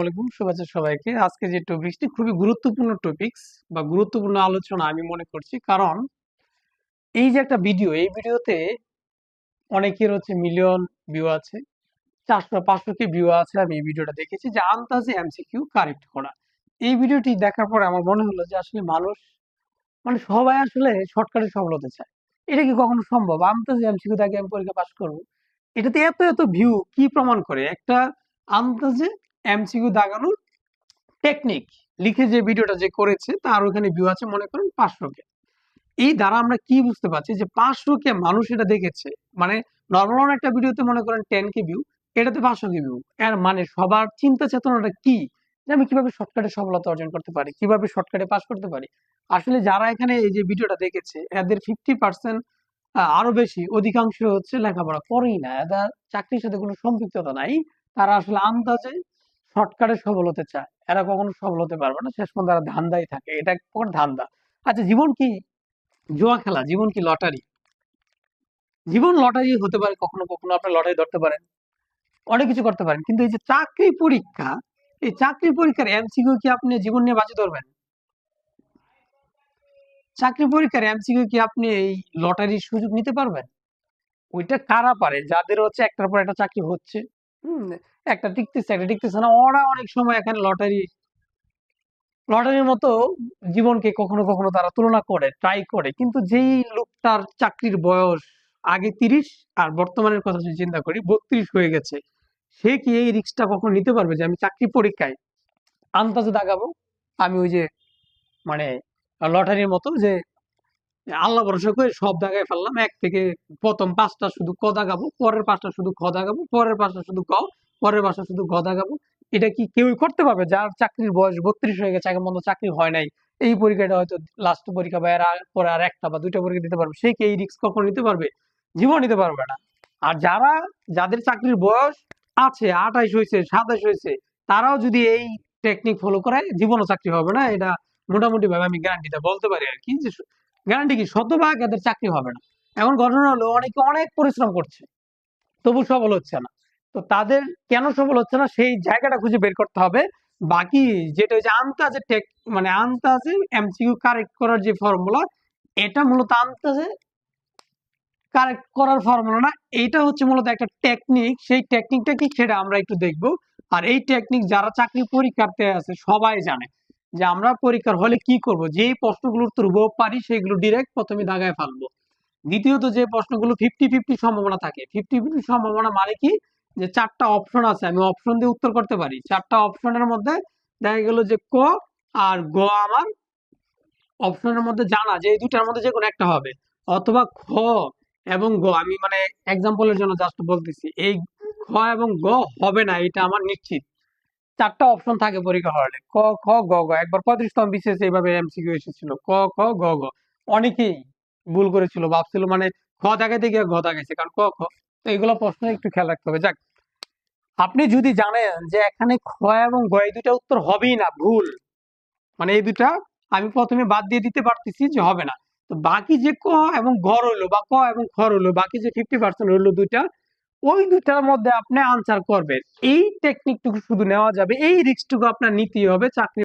আলাইকুম, শুভেচ্ছা সবাইকে। আজকে যে টপিকসটি খুবই গুরুত্বপূর্ণ টপিকস বা গুরুত্বপূর্ণ আলোচনা আমি মনে করছি, কারণ এই যে একটা ভিডিও এই ভিডিওতে অনেকের হচ্ছে মিলিয়ন ভিউ আছে, চারশো পাঁচশো কে ভিউ আছে, আমি এই ভিডিওটা দেখেছি যে আন্তাজে এমসিকিউ কারেক্ট করা। এই ভিডিওটি দেখার পরে আমার মনে হলো যে আসলে মানুষ মানে সবাই আসলে শর্টকাটে সফল চায়। এটা কি কখনো সম্ভব? আন্তাজে এমসিকিউ দেখে আমি পরীক্ষা পাস করব। এটাতে এত এত ভিউ কি প্রমাণ করে? একটা আন্দাজে এমসিকিউ দাগানোর টেকনিক লিখে যে ভিডিওটা যে করেছে, তার ওখানে ভিউ আছে, মনে করেন পাঁচশো কে। এই দ্বারা আমরা কি বুঝতে পারছি যে পাঁচশো কে মানুষ এটা দেখেছে মানে নর্মাল একটা ভিডিওতে মনে করেন টেন কে ভিউ এটাতে পাঁচশো কে ভিউ এর মানে সবার চিন্তা চেতনাটা কি? যে আমি কীভাবে শর্টকাটে সফলতা অর্জন করতে পারি, কীভাবে শর্টকাটে পাস করতে পারি? আসলে যারা এখানে এই যে ভিডিওটা দেখেছে, এদের ফিফটি পার্সেন্ট আরও বেশি, অধিকাংশ হচ্ছে লেখাপড়া করেই না। এদের চাকরির সাথে কোনো সম্পৃক্ততা নাই। তারা আসলে আন্দাজে শর্টকাটে সফল হতে চায়। এরা কখনো সফল হতে পারবে না। শেষ পর্যন্ত তারা ধান্দাই থাকে। এটা এক প্রকার ধান্দা। আচ্ছা জীবন কি? জুয়া খেলা। জীবন কি লটারি? জীবন লটারি হতে পারে কখনো কখনো। আপনি লটারি ধরতে পারেন। অনেক কিছু করতে পারেন। কিন্তু এই যে চাকরি পরীক্ষা, এই চাকরি পরীক্ষার এমসিকিউ কি আপনি জীবন নিয়ে বাজি ধরবেন? চাকরি পরীক্ষার এমসিকিউ কি আপনি এই লটারির সুযোগ নিতে পারবেন? ওইটা কারা পারে? যাদের হচ্ছে একটার পর একটা চাকরি হচ্ছে। হুম একটা টিকতেছে একটা টিকতেছে না, ওরা অনেক সময় এখানে লটারি, লটারির মতো জীবনকে কখনো কখনো তারা তুলনা করে ট্রাই করে। কিন্তু যেই লোকটার চাকরির বয়স আগে তিরিশ আর বর্তমানের কথা যদি চিন্তা করি, বত্রিশ হয়ে গেছে, সে কি এই রিস্কটা কখনো নিতে পারবে যে আমি চাকরি পরীক্ষায় আন্দাজে দাগাবো? আমি ওই যে মানে লটারির মতো যে, আল্লাহ ভরসা করে সব দাগায় ফেললাম, এক থেকে প্রথম পাঁচটা শুধু ক দাগাবো, পরের পাঁচটা শুধু খ দাগাবো, পরের পাঁচটা শুধু ক পরের পাঁচটা শুধু ঘ দাগাবো এটা কি কেউই করতে পারবে? যার চাকরির বয়স বত্রিশ হয়ে গেছে এখন মতো চাকরি হয় নাই। এই পরীক্ষাটা হয়তো লাস্ট পরীক্ষা বা এর পরে আর একটা বা দুইটা পরীক্ষা দিতে পারবে। সে কি এই রিস্ক কখন নিতে পারবে? জীবন নিতে পারবে না। আর যারা, যাদের চাকরির বয়স আছে, আঠাইশ হয়েছে, সাতাইশ হয়েছে, তারাও যদি এই টেকনিক ফলো করে জীবনও চাকরি হবে না। এটা মোটামুটি ভাবে আমি গ্যারান্টিটা বলতে পারি আর কি যে গ্যারান্টি কি? শতভাগ এদের চাকরি হবে না। এখন ঘটনা হলো, অনেকে অনেক পরিশ্রম করছে, তবু সফল হচ্ছে না। তো তাদের কেন সফল হচ্ছে না, সেই জায়গাটা খুঁজে বের করতে হবে। বাকি যেটা হচ্ছে আন্তাজে টেক মানে আন্তাজে এমসিকিউ কারেক্ট করার যে ফর্মুলা এটা মূলত আন্তাজে কারেক্ট করার ফর্মুলা না, এইটা হচ্ছে মূলত একটা টেকনিক সেই টেকনিকটা কি সেটা আমরা একটু দেখব। আর এই টেকনিক যারা চাকরি পরীক্ষার্থী আছে, সবাই জানে যে আমরা পরীক্ষার হলে কি করব? যেই প্রশ্নগুলোর হুবহু পারি, সেগুলো ডিরেক্ট প্রথমে দাগায় ফেলব। দ্বিতীয়ত যে প্রশ্নগুলো ফিফটি ফিফটি সম্ভাবনা থাকে ফিফটি ফিফটি সম্ভাবনা মানে কি? যে চারটা অপশন আছে, আমি অপশন দিয়ে উত্তর করতে পারি। চারটা অপশনের মধ্যে দেখা গেল যে ক আর গ আমার অপশনের মধ্যে জানা যে এই দুটার মধ্যে যে কোনো একটা হবে। অথবা খ এবং গ, আমি মানে এক্সাম্পলের জন্য জাস্ট বলতেছি, এই খ এবং গ হবে না, এটা আমার নিশ্চিত। চারটা অপশন থাকে পরীক্ষা হলে ক, খ, গ গ। একবার পঁয়ত্রিশতম বিশেষ এইভাবে এমসিকিউ এসেছিল। ক, খ, গ গ। অনেকেই ভুল করেছিল, ভাবছিল মানে খ দেখাইতে গিয়ে ঘ দেখাইছে, কারণ ক, খ। তো এইগুলো প্রশ্ন একটু খেয়াল রাখতে হবে। যাক, আপনি যদি জানেন যে এখানে খ এবং গ এই দুটা উত্তর হবেই না, ভুল। মানে এই দুটা আমি প্রথমে বাদ দিয়ে দিতে পারতেছি যে হবে না। তো বাকি যে ক এবং ঘ রইল বা ক এবং খ রইল, বাকি যে ফিফটি পার্সেন্ট রইল দুইটা, ওই দুটার মধ্যে আপনি আনসার করবেন। এই টেকনিকটুকু শুধু নেওয়া যাবে, এই রিস্কটুকু আপনার নিতেই হবে, চাকরি